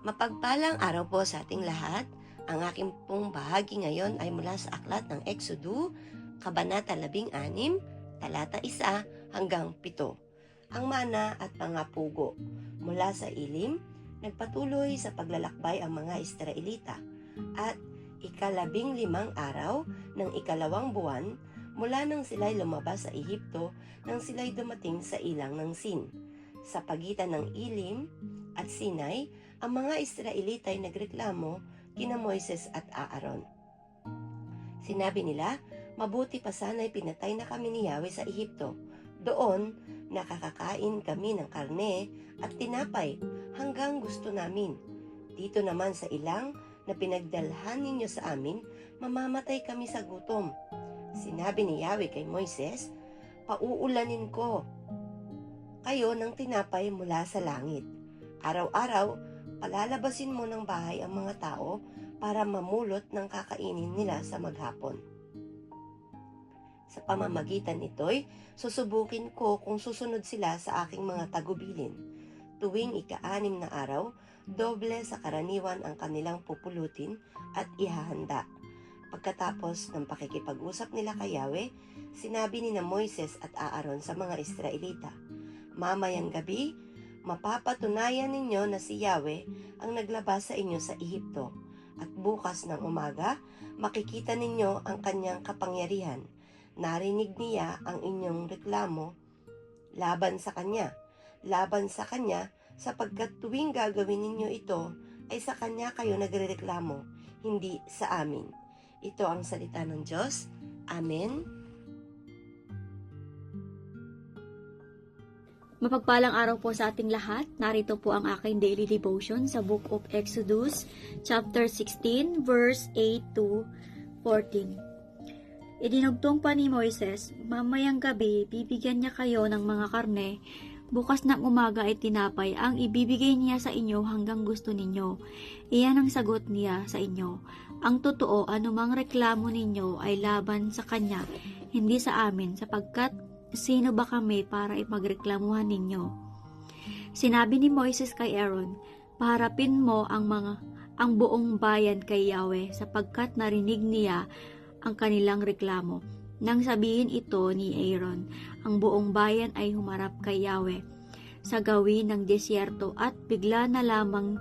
Mapagpalang araw po sa ating lahat. Ang aking pong bahagi ngayon ay mula sa aklat ng Exodo, Kabanata 16, talata 1 hanggang 7. Ang mana at pangapugo. Mula sa ilim, nagpatuloy sa paglalakbay ang mga Israelita at ikalabing limang araw ng ikalawang buwan mula nang sila'y lumabas sa Ehipto nang sila'y dumating sa ilang ng Sin. Sa pagitan ng ilim at Sinai, ang mga Israelita ay nagreklamo kina Moises at Aaron. Sinabi nila, mabuti pa sana'y pinatay na kami ni Yahweh sa Ehipto. Doon, nakakakain kami ng karne at tinapay hanggang gusto namin. Dito naman sa ilang na pinagdalhan ninyo sa amin, mamamatay kami sa gutom. Sinabi ni Yahweh kay Moises, pauulanin ko kayo ng tinapay mula sa langit. Araw-araw, palalabasin mo ng bahay ang mga tao para mamulot ng kakainin nila sa maghapon. Sa pamamagitan nito'y susubukin ko kung susunod sila sa aking mga tagubilin. Tuwing ika-anim na araw, doble sa karaniwan ang kanilang pupulutin at ihahanda. Pagkatapos ng pakikipag-usap nila kay Yahweh, sinabi ni na Moises at Aaron sa mga Israelita, Mamayang gabi, mapapatunayan ninyo na si Yahweh ang naglabas sa inyo sa Ehipto. At bukas ng umaga, makikita ninyo ang kanyang kapangyarihan. Narinig niya ang inyong reklamo laban sa kanya. Laban sa kanya sapagkat tuwing gagawin ninyo ito ay sa kanya kayo nagrereklamo, hindi sa amin. Ito ang salita ng Diyos. Amen. Mapagpalang araw po sa ating lahat. Narito po ang aking daily devotion sa Book of Exodus, chapter 16, verse 8 to 14. Idinugtong pa ni Moises, mamayang gabi, bibigyan niya kayo ng mga karne, bukas ng umaga ay tinapay ang ibibigay niya sa inyo hanggang gusto ninyo. Iyan ang sagot niya sa inyo. Ang totoo, anumang reklamo ninyo ay laban sa kanya, hindi sa amin, sapagkat Sino ba kami para ipagreklamuhan ninyo? Sinabi ni Moises kay Aaron, paharapin mo ang mga ang buong bayan kay Yahweh sapagkat narinig niya ang kanilang reklamo. Nang sabihin ito ni Aaron, ang buong bayan ay humarap kay Yahweh sa gawin ng disyerto at bigla na lamang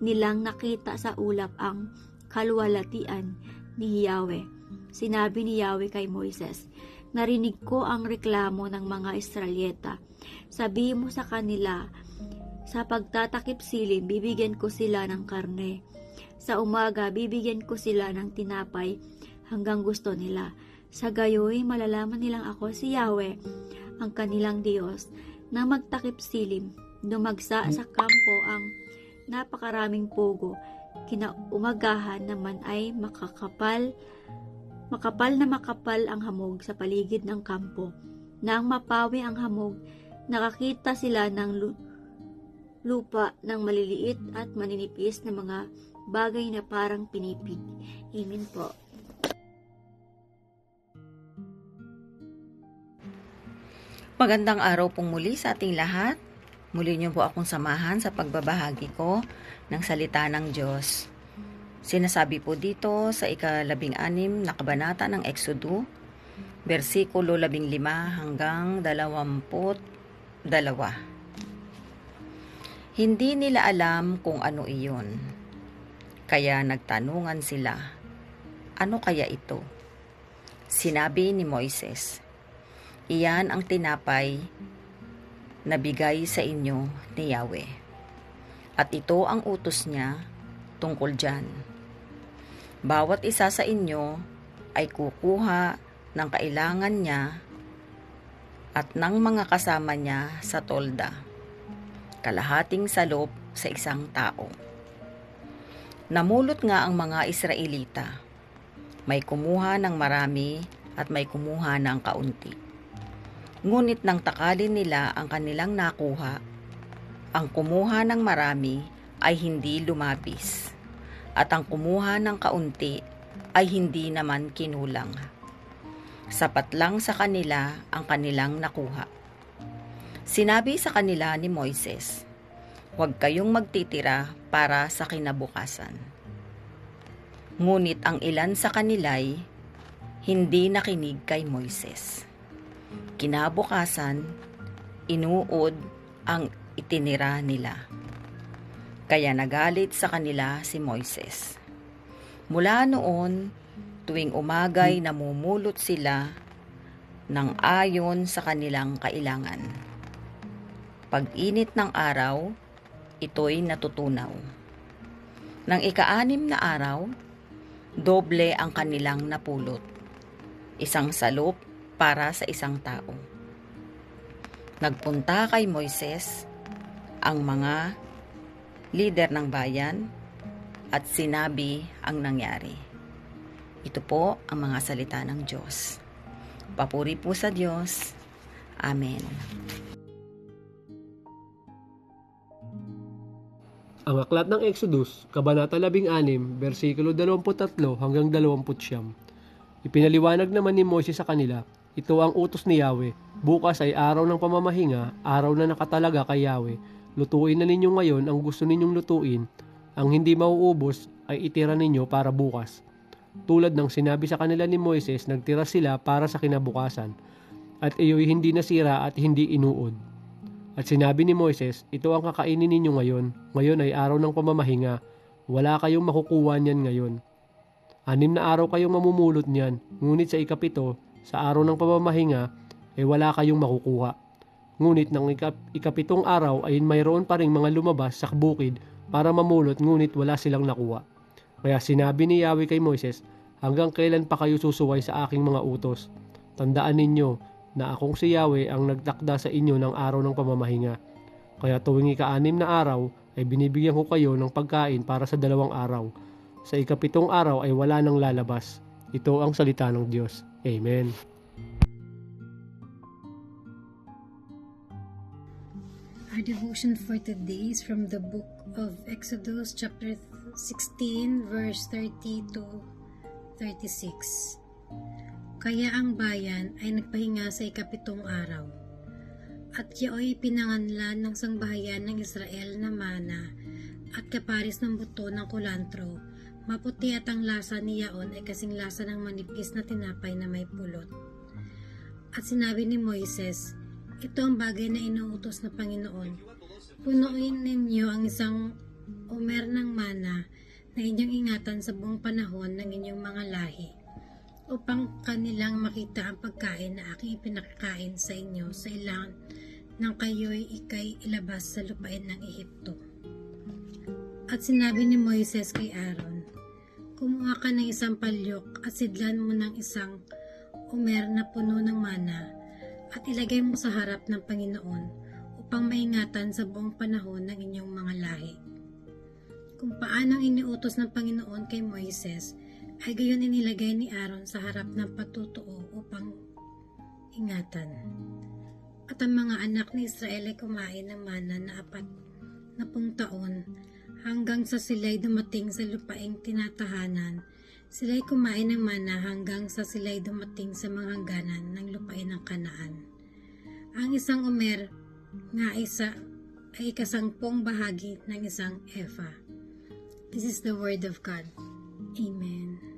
nilang nakita sa ulap ang kalwalatian ni Yahweh. Sinabi ni Yahweh kay Moises, Narinig ko ang reklamo ng mga Israelyeta. Sabi mo sa kanila, sa pagtatakip silim, bibigyan ko sila ng karne. Sa umaga, bibigyan ko sila ng tinapay hanggang gusto nila. Sa gayoy, malalaman nilang ako si Yahweh, ang kanilang Diyos, na magtakip silim. Dumagsa sa kampo ang napakaraming pugo. Kinaumagahan naman ay makakapal Makapal na makapal ang hamog sa paligid ng kampo. Nang mapawi ang hamog, nakakita sila ng lu- lupa ng maliliit at maninipis na mga bagay na parang pinipig. Amen po. Magandang araw pong muli sa ating lahat. Muli niyo po akong samahan sa pagbabahagi ko ng salita ng Diyos. Sinasabi po dito sa ikalabing anim na kabanata ng Exodo, versikulo labing lima hanggang dalawamput dalawa. Hindi nila alam kung ano iyon. Kaya nagtanungan sila, ano kaya ito? Sinabi ni Moises, Iyan ang tinapay na bigay sa inyo ni Yahweh. At ito ang utos niya tungkol dyan. Bawat isa sa inyo ay kukuha ng kailangan niya at ng mga kasama niya sa tolda. Kalahating salop sa isang tao. Namulot nga ang mga Israelita. May kumuha ng marami at may kumuha ng kaunti. Ngunit nang takalin nila ang kanilang nakuha, ang kumuha ng marami ay hindi lumabis, at ang kumuha ng kaunti ay hindi naman kinulang. Sapat lang sa kanila ang kanilang nakuha. Sinabi sa kanila ni Moises, huwag kayong magtitira para sa kinabukasan. Ngunit ang ilan sa kanila'y hindi nakinig kay Moises. Kinabukasan, inuod ang itinira nila. Kaya nagalit sa kanila si Moises. Mula noon, tuwing umagay namumulot sila ng ayon sa kanilang kailangan. Pag-init ng araw, ito'y natutunaw. Nang ikaanim na araw, doble ang kanilang napulot. Isang salop para sa isang tao. Nagpunta kay Moises ang mga lider ng bayan at sinabi ang nangyari. Ito po ang mga salita ng Diyos. Papuri po sa Diyos. Amen. Ang aklat ng Exodus, Kabanata 16, versikulo 23 hanggang 20. Ipinaliwanag naman ni Moses sa kanila, ito ang utos ni Yahweh. Bukas ay araw ng pamamahinga, araw na nakatalaga kay Yahweh. Lutuin na ninyo ngayon ang gusto ninyong lutuin. Ang hindi mauubos ay itira ninyo para bukas. Tulad ng sinabi sa kanila ni Moises, nagtira sila para sa kinabukasan. At iyo'y hindi nasira at hindi inuod. At sinabi ni Moises, ito ang kakainin ninyo ngayon. Ngayon ay araw ng pamamahinga. Wala kayong makukuha niyan ngayon. Anim na araw kayong mamumulot niyan. Ngunit sa ikapito, sa araw ng pamamahinga, ay wala kayong makukuha. Ngunit ng ikap- ikapitong araw ay mayroon pa rin mga lumabas sa bukid para mamulot ngunit wala silang nakuha. Kaya sinabi ni Yahweh kay Moises, hanggang kailan pa kayo susuway sa aking mga utos? Tandaan ninyo na akong si Yahweh ang nagtakda sa inyo ng araw ng pamamahinga. Kaya tuwing ika-anim na araw ay binibigyan ko kayo ng pagkain para sa dalawang araw. Sa ikapitong araw ay wala nang lalabas. Ito ang salita ng Diyos. Amen. Our devotion for today is from the book of Exodus, chapter 16, verse 30 to 36. Kaya ang bayan ay nagpahinga sa ikapitong araw. At yaoy pinanganlan ng sangbahayan ng Israel na mana at kaparis ng buto ng kulantro. Maputi at ang lasa ni Yaon ay kasing lasa ng manipis na tinapay na may pulot. At sinabi ni Moises, ito ang bagay na inuutos na Panginoon. Punuin ninyo ang isang umer ng mana na inyong ingatan sa buong panahon ng inyong mga lahi upang kanilang makita ang pagkain na aking ipinakakain sa inyo sa ilan nang kayo'y ikay ilabas sa lupain ng Ehipto. At sinabi ni Moises kay Aaron, Kumuha ka ng isang palyok at sidlan mo ng isang umer na puno ng mana at ilagay mo sa harap ng Panginoon upang maingatan sa buong panahon ng inyong mga lahi. Kung paanong iniutos ng Panginoon kay Moises, ay gayon inilagay ni Aaron sa harap ng patutuo upang ingatan. At ang mga anak ni Israel ay kumain ng mana na apat na pung taon hanggang sa sila'y dumating sa lupaing tinatahanan. Sila'y kumain ng mana hanggang sa sila'y dumating sa mga hangganan ng lupain ng kanaan. Ang isang umer nga isa ay ikasangpong bahagi ng isang efa. This is the word of God. Amen.